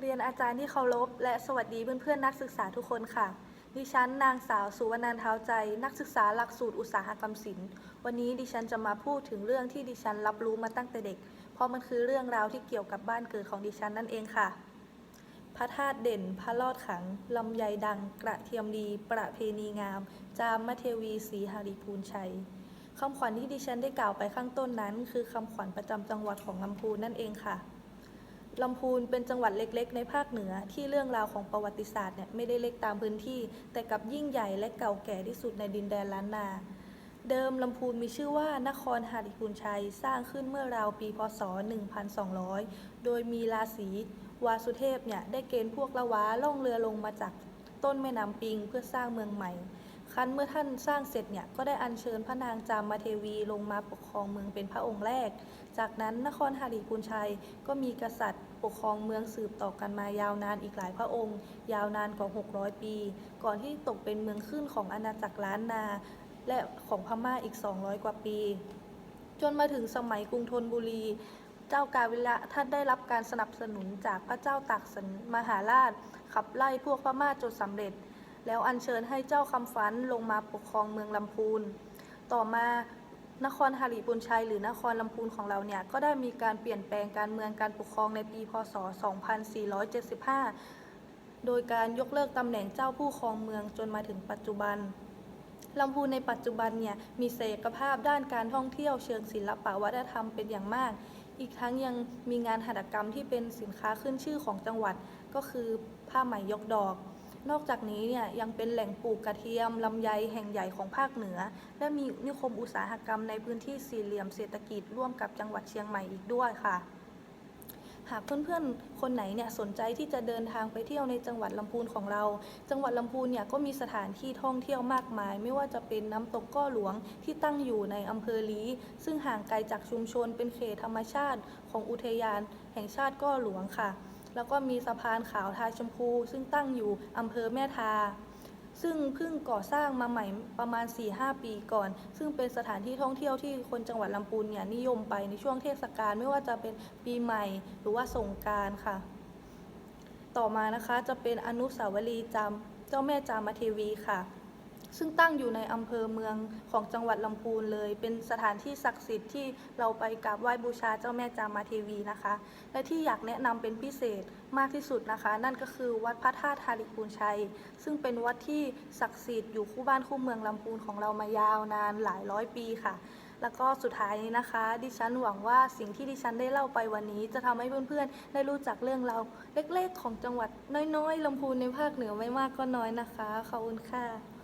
เรียนอาจารย์ที่เคารพและสวัสดีเพื่อนๆนักศึกษาทุกคนค่ะ ดิฉันนางสาวสุวรรณันทเท้าใจ นักศึกษาหลักสูตรอุตสาหกรรมศิลป์ วันนี้ดิฉันจะมาพูดถึงเรื่องที่ดิฉันรับรู้มาตั้งแต่เด็ก เพราะมันคือเรื่องราวที่เกี่ยวกับบ้านเกิดของดิฉันนั่นเองค่ะ พระธาตุเด่น พระลอดขัง ลำไยดัง กระเทียมดี ประเพณีงาม จามเทวีศรีหริภูลชัยคำขวัญที่ดิฉันได้กล่าวไปข้างต้นนั้น คือคำขวัญประจำจังหวัดของลำพูนนั่นเองค่ะ ลำพูนเป็นจังหวัดเล็กๆ ในภาคเหนือที่เรื่องราวของประวัติศาสตร์เนี่ยไม่ได้เล็กตามพื้นที่ แต่กับยิ่งใหญ่และเก่าแก่ที่สุดในดินแดนล้านนา เดิมลำพูนมีชื่อว่านครหาริพูนชัยสร้างขึ้นเมื่อราวปีพศ 1200 โดยมีราศีวาสุเทพเนี่ยได้เกณฑ์พวกละวาล่องเรือลงมาจากต้นแม่น้ำปิงเพื่อสร้างเมืองใหม่ ครั้นเมื่อท่านสร้างเสร็จเนี่ยก็ได้อัญเชิญพระนางจามเทวีลงมาปกครองเมืองเป็นพระองค์แรก จากนั้นนครหาริพูนชัยก็มีกษัตริย์ปกครองเมืองสืบต่อกันมายาวนานอีกหลายพระองค์ ยาวนานกว่า 600 ปี ก่อนที่ตกเป็นเมืองขึ้นของอาณาจักรล้านนา และของพม่าอีก 200 กว่าปี จนมาถึงสมัยกรุงธนบุรีเจ้ากาวิระท่านได้รับการสนับสนุนจากพระเจ้าตากสินมหาราช ขับไล่พวกพม่าจนสำเร็จ แล้วอัญเชิญให้เจ้าคำฟันลงมาปกครองเมืองลำพูน ต่อมานครหาริปุนชัยหรือนครลำพูนของเราเนี่ย ก็ได้มีการเปลี่ยนแปลงการเมืองการปกครองในปีพศ 2475 โดยการยกเลิกตำแหน่งเจ้าผู้ครองเมืองจนมาถึงปัจจุบันลำพูนในปัจจุบันเนี่ยมีศักยภาพด้านการท่องเที่ยวเชิงศิลปะวัฒนธรรมเป็นอย่างมาก อีกทั้งยังมีงานหัตถกรรมที่เป็นสินค้าขึ้นชื่อของจังหวัด ก็คือผ้าไหมยกดอก นอกจากนี้เนี่ยยังเป็นแหล่งปลูกกระเทียมลำไยแห่งใหญ่ของภาคเหนือ และมีนิคมอุตสาหกรรมในพื้นที่สี่เหลี่ยมเศรษฐกิจร่วมกับจังหวัดเชียงใหม่อีกด้วยค่ะ หากเพื่อนๆ คนไหนเนี่ยสนใจที่จะเดินทางไปเที่ยวในจังหวัดลำพูนของเรา จังหวัดลำพูนเนี่ยก็มีสถานที่ท่องเที่ยวมากมาย ไม่ว่าจะเป็นน้ำตกก้อหลวงที่ตั้งอยู่ในอำเภอลีซึ่งห่างไกลจากชุมชนเป็นเขตธรรมชาติ ของอุทยาน แห่งชาติก้อหลวงค่ะ แล้วก็มีสะพานขาวทาชมพู ซึ่งตั้งอยู่อำเภอแม่ทา ซึ่งเพิ่งก่อสร้างมาใหม่ประมาณ 4-5 ปีก่อน ซึ่งเป็นสถานที่ท่องเที่ยวที่คนจังหวัดลำพูนเนี่ยนิยมไปในช่วงเทศกาลไม่ว่าจะเป็นปีใหม่ หรือว่าสงการค่ะ ต่อมานะคะจะเป็นอนุสาวรีย์จำเจ้าแม่จามเทวีค่ะ ซึ่งตั้งอยู่ในอำเภอเมืองของจังหวัดลำพูนเลย เป็นสถานที่ศักดิ์สิทธิ์ที่เราไปกราบไหว้บูชาเจ้าแม่จามาเทวีนะคะ และที่อยากแนะนำเป็นพิเศษมากที่สุดนะคะ นั่นก็คือวัดพระธาตุธาริพูนชัย ซึ่งเป็นวัดที่ศักดิ์สิทธิ์อยู่คู่บ้านคู่เมืองลำพูนของเรามายาวนานหลายร้อยปีค่ะแล้วก็สุดท้ายนี้นะคะ ดิฉันหวังว่าสิ่งที่ดิฉันได้เล่าไปวันนี้ จะทำให้เพื่อนๆ ได้รู้จักเรื่องเราเล็กๆ ของจังหวัดน้อยๆลำพูนในภาคเหนือไม่มากก็น้อยนะคะ ขอบคุณค่ะ